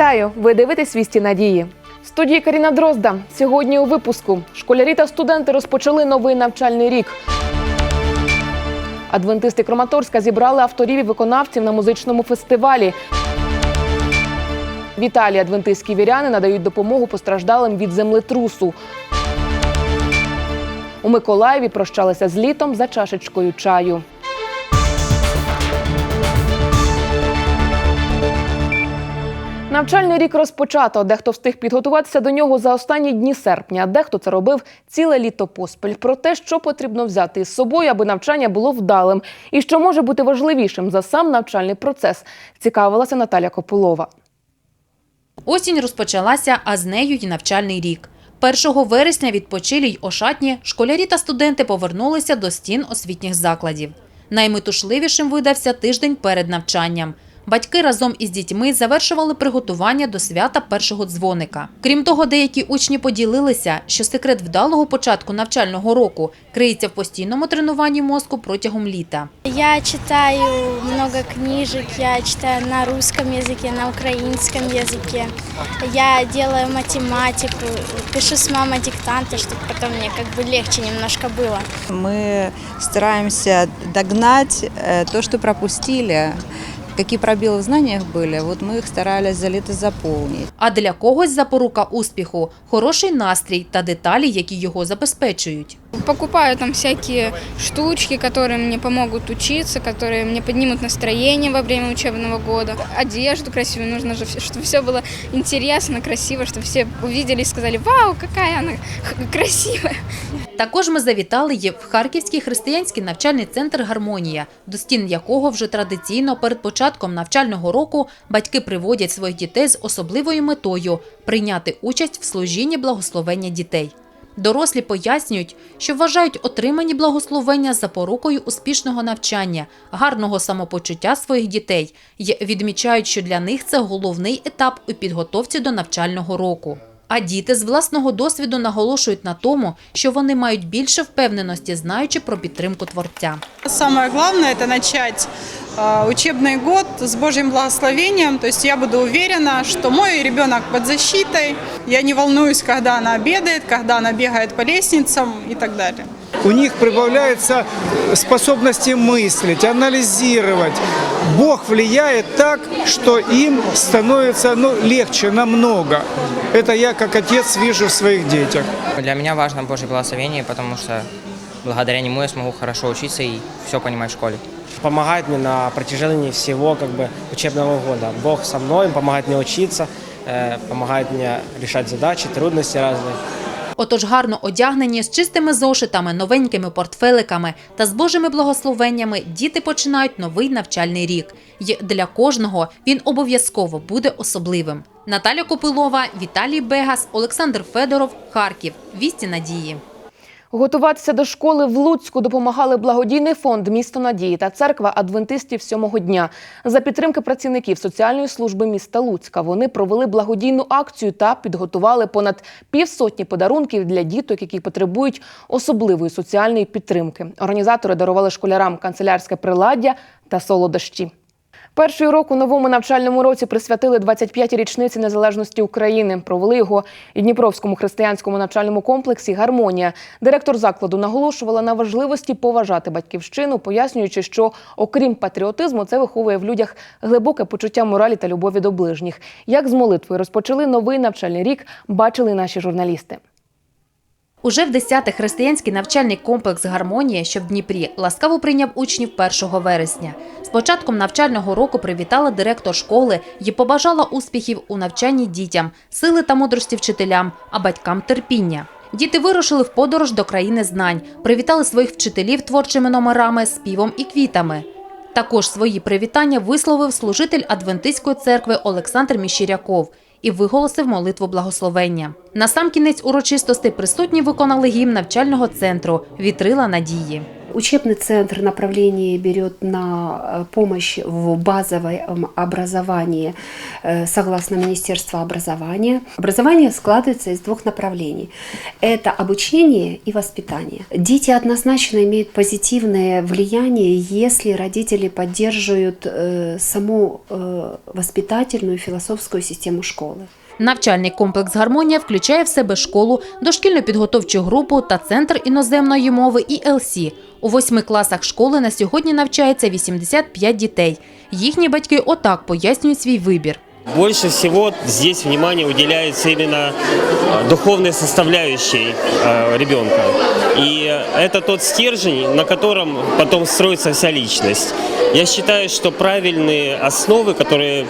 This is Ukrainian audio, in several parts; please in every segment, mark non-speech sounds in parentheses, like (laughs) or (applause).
Вітаю! Ви дивитесь вісті надії. В студії Каріна Дрозда. Сьогодні у випуску школярі та студенти розпочали новий навчальний рік. Адвентисти Краматорська зібрали авторів і виконавців на музичному фестивалі. В Італії адвентистські віряни надають допомогу постраждалим від землетрусу. У Миколаєві прощалися з літом за чашечкою чаю. Навчальний рік розпочато. Дехто встиг підготуватися до нього за останні дні серпня. Дехто це робив ціле літо поспіль. Про те, що потрібно взяти із собою, аби навчання було вдалим, і що може бути важливішим за сам навчальний процес, цікавилася Наталя Копилова. Осінь розпочалася, а з нею й навчальний рік. 1 вересня відпочилі й ошатні школярі та студенти повернулися до стін освітніх закладів. Найметушливішим видався тиждень перед навчанням. Батьки разом із дітьми завершували приготування до свята першого дзвоника. Крім того, деякі учні поділилися, що секрет вдалого початку навчального року криється в постійному тренуванні мозку протягом літа. Я читаю много книжек, я читаю на русском языке, на украинском языке. Я делаю математику, пишу с мамой диктанты, чтобы потом мне как бы легче немножко было. Мы стараемся догнать э, то, что пропустили. Какие пробелы в знаниях были, вот мы их старались за лето заполнить. А для когось запорука успіху хороший настрій та деталі, які його забезпечують. Покупаю там всякие штучки, которые мне помогут учиться, которые мне поднимут настроение во время учебного года. Одежду красивую нужно же, чтобы все было интересно, красиво, чтобы все увидели и сказали, вау, какая она (laughs) х- красивая. Також ми завітали є в Харківський християнський навчальний центр Гармонія, до стін якого вже традиційно перед початком навчального року батьки приводять своїх дітей з особливою метою прийняти участь в служінні благословення дітей. Дорослі пояснюють, що вважають отримані благословення запорукою успішного навчання, гарного самопочуття своїх дітей і відмічають, що для них це головний етап у підготовці до навчального року. А діти з власного досвіду наголошують на тому, що вони мають більше впевненості, знаючи про підтримку творця. Самое главное – это начать э, учебный год с Божьим благословением. То есть я буду уверена, что мой ребенок под защитой. Я не волнуюсь, когда она обедает, когда она бегает по лестницам и так далее. У них прибавляется способности мыслить, анализировать. Бог влияет так, что им становится ну, легче намного. Это я как отец вижу в своих детях. Для меня важно Божье благословение, потому что благодаря нему я смогу хорошо учиться и все понимать в школе. помогает мне на протяжении всего как бы, учебного года. Бог со мной, он помогает мне учиться, э, помогает мне решать задачи, трудности разные. Отож, гарно одягнені з чистими зошитами, новенькими портфеликами та з Божими благословеннями діти починають новий навчальний рік. І для кожного він обов'язково буде особливим. Наталя Копилова, Віталій Бегас, Олександр Федоров, Харків. Вісті надії. Готуватися до школи в Луцьку допомагали благодійний фонд Місто Надії та церква адвентистів сьомого дня. За підтримки працівників соціальної служби міста Луцька вони провели благодійну акцію та підготували понад півсотні подарунків для діток, які потребують особливої соціальної підтримки. Організатори дарували школярам канцелярське приладдя та солодощі. Перший урок у новому навчальному році присвятили 25-й річниці незалежності України. Провели його і Дніпровському християнському навчальному комплексі Гармонія. Директор закладу наголошувала на важливості поважати батьківщину, пояснюючи, що окрім патріотизму, це виховує в людях глибоке почуття моралі та любові до ближніх. Як з молитвою розпочали новий навчальний рік, бачили наші журналісти. Уже в 10-й християнський навчальний комплекс Гармонія, що в Дніпрі, ласкаво прийняв учнів 1 вересня. З початком навчального року привітала директор школи і побажала успіхів у навчанні дітям, сили та мудрості вчителям, а батькам терпіння. Діти вирушили в подорож до країни знань, привітали своїх вчителів творчими номерами, співом і квітами. Також свої привітання висловив служитель Адвентистської церкви Олександр Міщиряков і виголосив молитву благословення. Насамкінець урочистостей присутні виконали гімн навчального центру Вітрила надії. Учебный центр направление берет на э, помощь в базовом образовании э, согласно Министерства образования. Образование складывается из двух направлений. Это обучение и воспитание. Дети однозначно имеют позитивное влияние, если родители поддерживают э, саму воспитательную философскую систему школы. Навчальний комплекс «Гармонія» включає в себе школу, дошкільну підготовчу групу та центр іноземної мови ІЛС. У восьми класах школи на сьогодні навчається 85 дітей. Їхні батьки отак пояснюють свій вибір. Больше всего здесь внимание уделяется именно э, духовной составляющей э, ребенка. И это тот стержень, на котором потом строится вся личность. Я считаю, что правильные основы, которые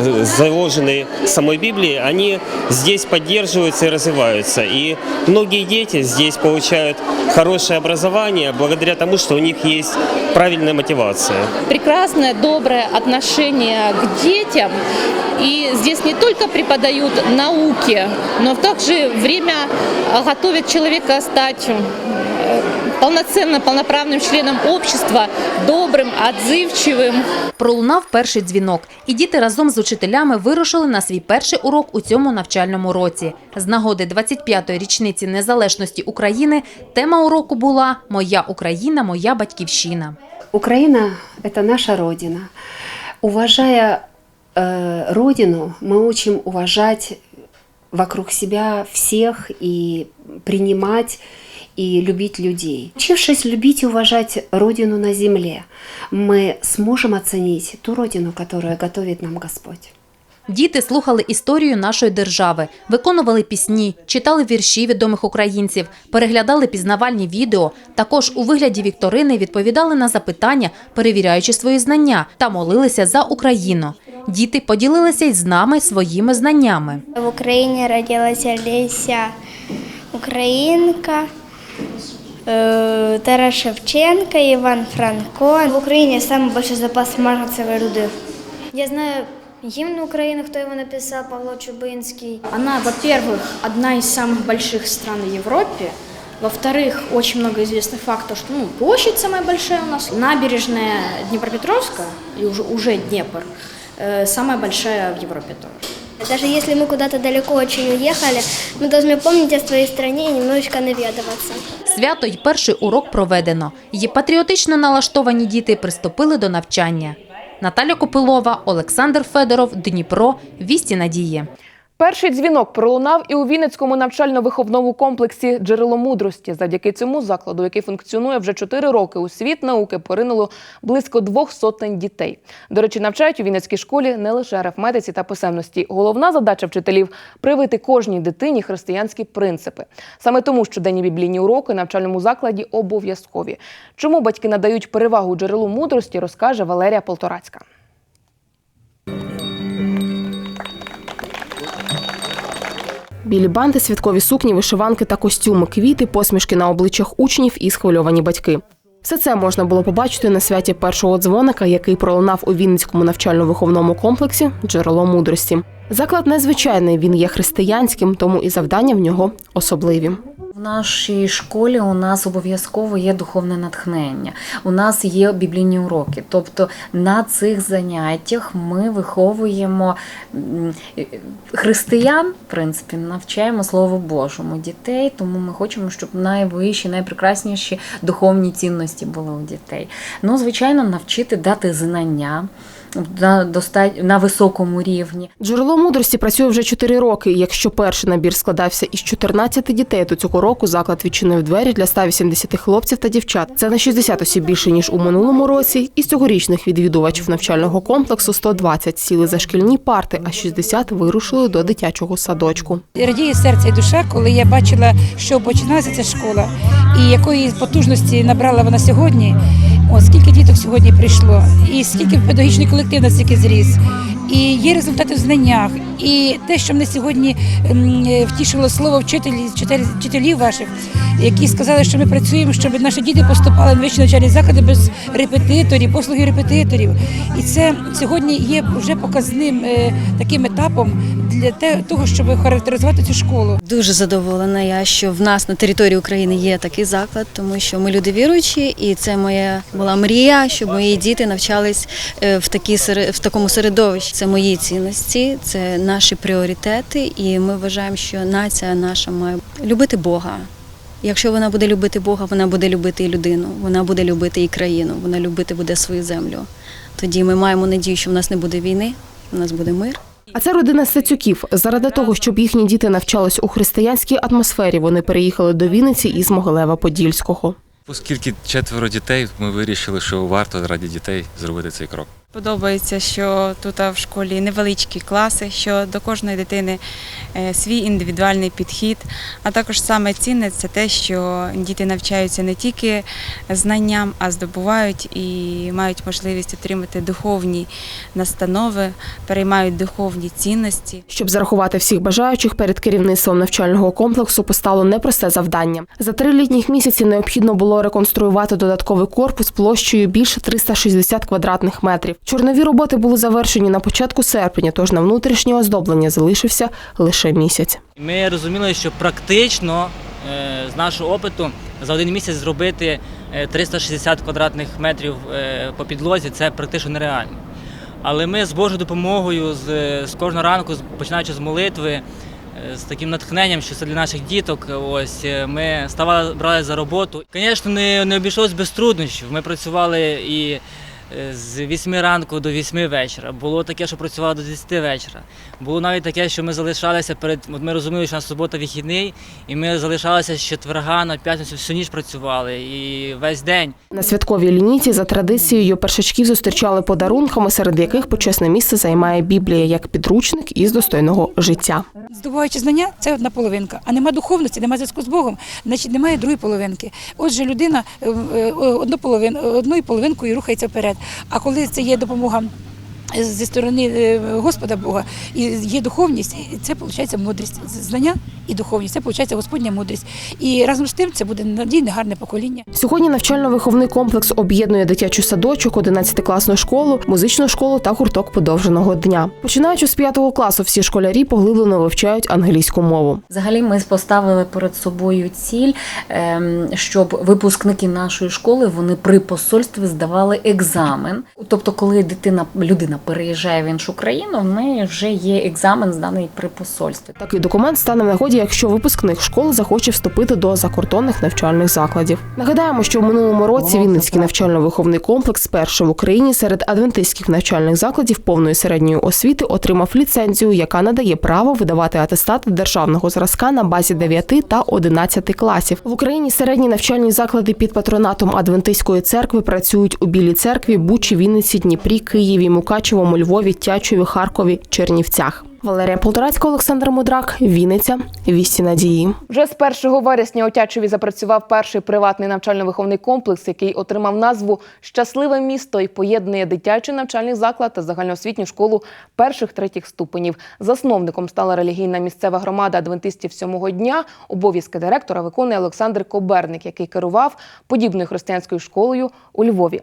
э, заложены в самой Библии, они здесь поддерживаются и развиваются. И многие дети здесь получают хорошее образование благодаря тому, что у них есть правильная мотивация. прекрасное, доброе отношение к детям. И здесь не только преподают науки, но в то же время готовят человека стать э, полноценным, полноправным членом общества, добрым, отзывчивым. Пролунав перший дзвінок, і діти разом з учителями вирушили на свій перший урок у цьому навчальному році. З нагоди 25-ї річниці незалежності України тема уроку була «Моя Україна, моя батьківщина». Украина – это наша Родина. Уважая э, Родину, мы учим уважать вокруг себя всех и принимать и любить людей. Учившись любить и уважать Родину на земле, мы сможем оценить ту Родину, которую готовит нам Господь. Діти слухали історію нашої держави, виконували пісні, читали вірші відомих українців, переглядали пізнавальні відео. Також у вигляді вікторини відповідали на запитання, перевіряючи свої знання, та молилися за Україну. Діти поділилися із нами своїми знаннями. В Україні родилася Леся Українка, Тарас Шевченко, Іван Франко. В Україні найбільший запас марганцевої руди. Я знаю гимн Украины, кто его написал, Павло Чубинский. Она, во-первых, одна из самых больших стран в Европе. Во-вторых, очень много известных фактов, что ну, площадь самая большая у нас. Набережная Днепропетровска, и уже, уже Днепр, э, самая большая в Европе тоже. Даже если мы куда-то далеко очень уехали, мы должны помнить о своей стране и немножечко наведываться. Свято й перший урок проведено. Її патріотично налаштовані діти приступили до навчання. Наталя Копилова, Олександр Федоров, Дніпро, Вісті Надії. Перший дзвінок пролунав і у Вінницькому навчально-виховному комплексі Джерело мудрості. Завдяки цьому закладу, який функціонує вже 4 роки, у світ науки поринуло близько двох сотень дітей. До речі, навчають у Вінницькій школі не лише арифметиці та писемності. Головна задача вчителів привити кожній дитині християнські принципи. Саме тому щоденні біблійні уроки навчальному закладі обов'язкові. Чому батьки надають перевагу джерелу мудрості, розкаже Валерія Полторацька. Білі банти, святкові сукні, вишиванки та костюми, квіти, посмішки на обличчях учнів і схвильовані батьки. Все це можна було побачити на святі першого дзвоника, який пролунав у Вінницькому навчально-виховному комплексі Джерело мудрості. Заклад незвичайний, він є християнським, тому і завдання в нього особливі. В нашій школі у нас обов'язково є духовне натхнення. У нас є біблійні уроки. Тобто на цих заняттях ми виховуємо християн, в принципі, навчаємо Слову Божому дітей, тому ми хочемо, щоб найвищі, найпрекрасніші духовні цінності були у дітей. Ну, звичайно, навчити дати знання на, доста- на високому рівні. Джерело мудрості працює вже 4 роки. Якщо перший набір складався із 14 дітей, то цього року заклад відчинив двері для 180 хлопців та дівчат. Це на 60 осіб більше ніж у минулому році. Із цьогорічних відвідувачів навчального комплексу 120 сіли за шкільні парти, а 60 вирушили до дитячого садочку. Радіє серце і душа, коли я бачила, що починалася ця школа, і якої потужності набрала вона сьогодні. От скільки діток сьогодні прийшло, і скільки педагогічний колектив настільки зріс, і є результати в знаннях, і те, що мене сьогодні е, втішило слово вчитель- вчителів ваших, які сказали, що ми працюємо, щоб наші діти поступали на вищі навчальні заклади без репетиторів, послуги репетиторів. І це сьогодні є вже показним е, таким етапом, для того, щоб характеризувати цю школу. Дуже задоволена я, що в нас на території України є такий заклад, тому що ми люди віруючі, і це моя була мрія, щоб мої діти навчались е, в такі сере- в такому середовищі. Це мої цінності, це наші пріоритети, і ми вважаємо, що нація наша має любити Бога. Якщо вона буде любити Бога, вона буде любити і людину, вона буде любити і країну, вона любити буде свою землю. Тоді ми маємо надію, що в нас не буде війни, у нас буде мир. А це родина Стецюків. Заради того, щоб їхні діти навчались у християнській атмосфері, вони переїхали до Вінниці із Могилева-Подільського. Оскільки четверо дітей, ми вирішили, що варто раді дітей зробити цей крок. Подобається, що тут в школі невеличкі класи, що до кожної дитини е, свій індивідуальний підхід. А також саме цінне це те, що діти навчаються не тільки знанням, а здобувають і мають можливість отримати духовні настанови, переймають духовні цінності. Щоб зарахувати всіх бажаючих перед керівництвом навчального комплексу постало непросте завдання. За три літніх місяці необхідно було реконструювати додатковий корпус площею більше 360 квадратних метрів. Чорнові роботи були завершені на початку серпня, тож на внутрішнє оздоблення залишився лише місяць. Ми розуміли, що практично е, з нашого опиту за один місяць зробити е, 360 квадратних метрів е, по підлозі це практично нереально. Але ми з Божою допомогою, з, кожного ранку, починаючи з молитви, е, з таким натхненням, що це для наших діток, ось е, ми ставали брали за роботу. Звісно, не, не обійшлось без труднощів. Ми працювали і е, з 8 ранку до 8 вечора. Було таке, що працювали до 10 вечора. Було навіть таке, що ми залишалися перед. От ми розуміли, що у нас субота вихідний, і ми залишалися з четверга на п'ятницю всю ніч працювали і весь день. На святковій лінійці за традицією першачків зустрічали подарунками, серед яких почесне місце займає Біблія як підручник із достойного життя. Здобуваючи знання, це одна половинка. А нема духовності, нема зв'язку з Богом, значить немає другої половинки. Отже, людина е, е, одну половин, одною половинкою рухається вперед. А коли це є допомога. Зі сторони е, Господа Бога і є духовність, це виходить мудрість. Знання і духовність це виходить Господня мудрість. І разом з тим це буде надійне, гарне покоління. Сьогодні навчально-виховний комплекс об'єднує дитячий садочок, 11-класну школу, музичну школу та гурток подовженого дня. Починаючи з 5 класу, всі школярі поглиблено вивчають англійську мову. Взагалі, ми поставили перед собою ціль, ем, щоб випускники нашої школи вони при посольстві здавали екзамен. Тобто, коли дитина людина переїжджає в іншу країну, в неї вже є екзамен зданий при посольстві. Такий документ стане в нагоді, якщо випускник школи захоче вступити до закордонних навчальних закладів. Нагадаємо, що в минулому році Вінницький навчально-виховний комплекс перший в Україні серед адвентистських навчальних закладів повної середньої освіти отримав ліцензію, яка надає право видавати атестати державного зразка на базі 9 та 11 класів. В Україні середні навчальні заклади під патронатом Адвентистської церкви працюють у Білій церкві, Бучі, Вінниці, Дніпрі, Києві, Мукачевому, Львові, Тячові, Харкові, Чернівцях. Валерія Полторацька, Олександр Мудрак, Вінниця, Вісті Надії. Вже з 1 вересня у Тячеві запрацював перший приватний навчально-виховний комплекс, який отримав назву Щасливе місто і поєднує дитячий навчальний заклад та загальноосвітню школу перших третіх ступенів. Засновником стала релігійна місцева громада адвентистів сьомого дня. Обов'язки директора виконує Олександр Коберник, який керував подібною християнською школою у Львові.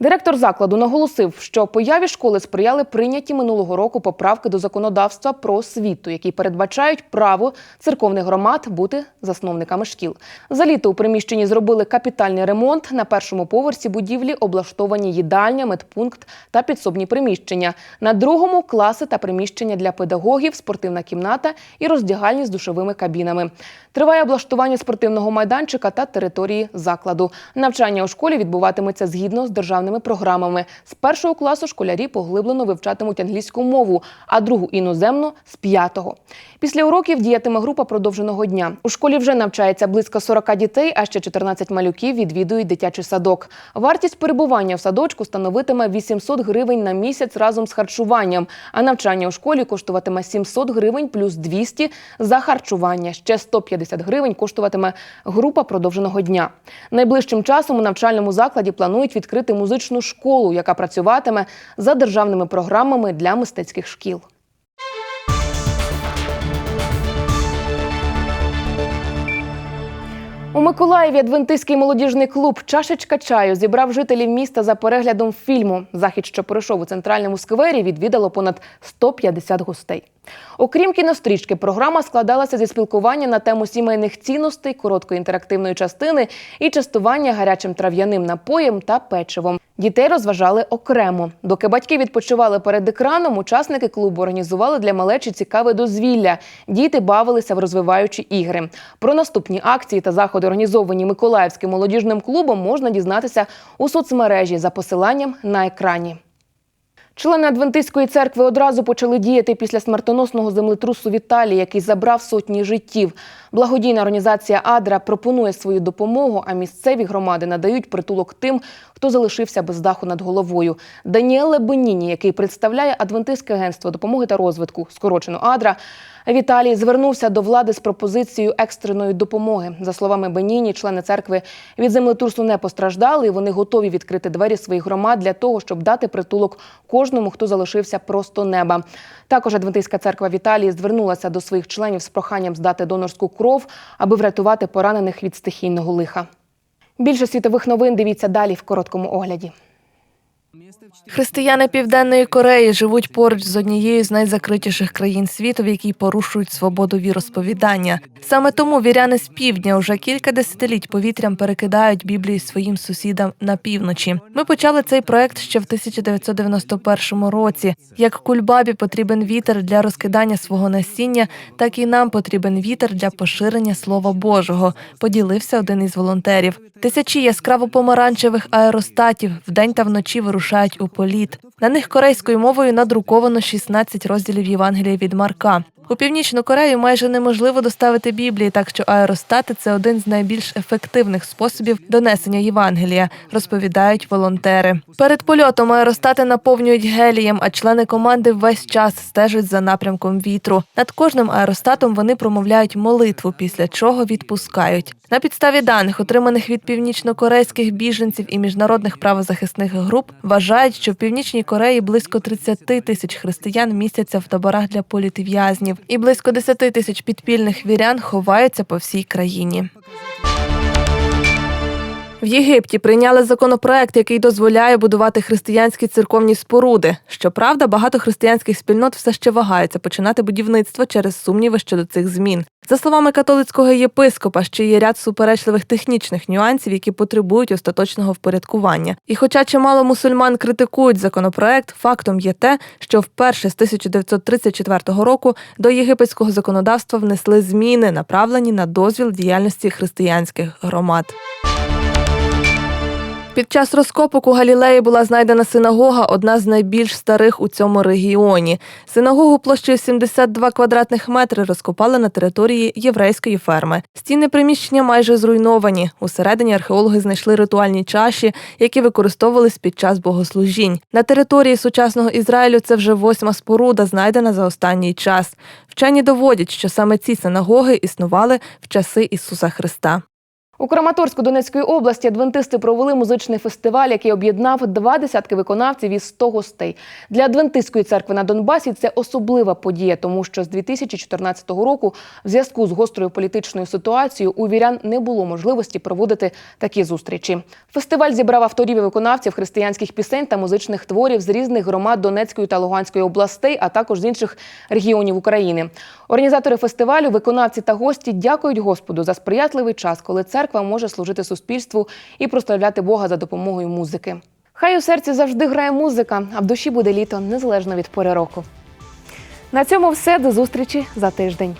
Директор закладу наголосив, що появі школи сприяли прийняті минулого року поправки до законодавства про освіту, які передбачають право церковних громад бути засновниками шкіл. За літо у приміщенні зробили капітальний ремонт. На першому поверсі будівлі облаштовані їдальня, медпункт та підсобні приміщення. На другому класи та приміщення для педагогів, спортивна кімната і роздягальні з душовими кабінами. Триває облаштування спортивного майданчика та території закладу. Навчання у школі відбуватиметься згідно з державними програмами. З першого класу школярі поглиблено вивчатимуть англійську мову, а другу іноземну з п'ятого. Після уроків діятиме група продовженого дня. У школі вже навчається близько 40 дітей, а ще 14 малюків відвідують дитячий садок. Вартість перебування в садочку становитиме 800 гривень на місяць разом з харчуванням. А навчання у школі коштуватиме 700 гривень плюс 200 за харчування. Ще 150 гривень коштуватиме група продовженого дня. Найближчим часом у навчальному закладі планують відкрити музичну школу, яка працюватиме за державними програмами для мистецьких шкіл. У Миколаєві адвентистський молодіжний клуб Чашечка чаю зібрав жителів міста за переглядом фільму. Захід, що пройшов у центральному сквері, відвідало понад 150 гостей. Окрім кінострічки, програма складалася зі спілкування на тему сімейних цінностей, короткої інтерактивної частини і частування гарячим трав'яним напоєм та печивом. Дітей розважали окремо. Доки батьки відпочивали перед екраном, учасники клубу організували для малечі цікаве дозвілля. Діти бавилися в розвиваючі ігри. Про наступні акції та заходи, організовані Миколаївським молодіжним клубом, можна дізнатися у соцмережі за посиланням на екрані. Члени Адвентистської церкви одразу почали діяти після смертоносного землетрусу в Італії, який забрав сотні життів. Благодійна організація Адра пропонує свою допомогу, а місцеві громади надають притулок тим, хто залишився без даху над головою. Даніеле Беніні, який представляє Адвентистське агентство допомоги та розвитку, скорочено Адра, в Італії звернувся до влади з пропозицією екстреної допомоги. За словами Беніні, члени церкви від землетрусу не постраждали, і вони готові відкрити двері своїх громад для того, щоб дати притулок кожному, хто залишився просто неба. Також Адвентистська церква в Італії звернулася до своїх членів з проханням здати донорську кров, аби врятувати поранених від стихійного лиха. Більше світових новин дивіться далі в короткому огляді. Християни Південної Кореї живуть поруч з однією з найзакритіших країн світу, в якій порушують свободу віросповідання. Саме тому віряни з півдня уже кілька десятиліть повітрям перекидають Біблії своїм сусідам на півночі. Ми почали цей проект ще в 1991 році. Як кульбабі потрібен вітер для розкидання свого насіння, так і нам потрібен вітер для поширення Слова Божого. Поділився один із волонтерів. Тисячі яскраво помаранчевих аеростатів вдень та вночі вирушають у політ. На них корейською мовою надруковано 16 розділів Євангелія від Марка. У північну Корею майже неможливо доставити Біблії, так що аеростати це один з найбільш ефективних способів донесення Євангелія, розповідають волонтери. Перед польотом аеростати наповнюють гелієм, а члени команди весь час стежать за напрямком вітру. Над кожним аеростатом вони промовляють молитву, після чого відпускають. На підставі даних, отриманих від північнокорейських біженців і міжнародних правозахисних груп, вважають, що в північній Кореї близько 30 тисяч християн містяться в таборах для політв'язнів, і близько 10 тисяч підпільних вірян ховаються по всій країні. В Єгипті прийняли законопроект, який дозволяє будувати християнські церковні споруди. Щоправда, багато християнських спільнот все ще вагаються починати будівництво через сумніви щодо цих змін. За словами католицького єпископа, ще є ряд суперечливих технічних нюансів, які потребують остаточного впорядкування. І хоча чимало мусульман критикують законопроект, фактом є те, що вперше з 1934 року до єгипетського законодавства внесли зміни, направлені на дозвіл діяльності християнських громад. Під час розкопок у Галілеї була знайдена синагога, одна з найбільш старих у цьому регіоні. Синагогу площею 72 квадратних метри розкопали на території єврейської ферми. Стіни приміщення майже зруйновані. Усередині археологи знайшли ритуальні чаші, які використовувались під час богослужінь. На території сучасного Ізраїлю це вже восьма споруда, знайдена за останній час. Вчені доводять, що саме ці синагоги існували в часи Ісуса Христа. У Краматорську Донецької області адвентисти провели музичний фестиваль, який об'єднав два десятки виконавців із 100 гостей. Для адвентистської церкви на Донбасі це особлива подія, тому що з 2014 року, в зв'язку з гострою політичною ситуацією, у вірян не було можливості проводити такі зустрічі. Фестиваль зібрав авторів і виконавців християнських пісень та музичних творів з різних громад Донецької та Луганської областей, а також з інших регіонів України. Організатори фестивалю, виконавці та гості дякують Господу за сприятливий час, коли церква може служити суспільству і прославляти Бога за допомогою музики. Хай у серці завжди грає музика, а в душі буде літо незалежно від пори року. На цьому все до зустрічі за тиждень.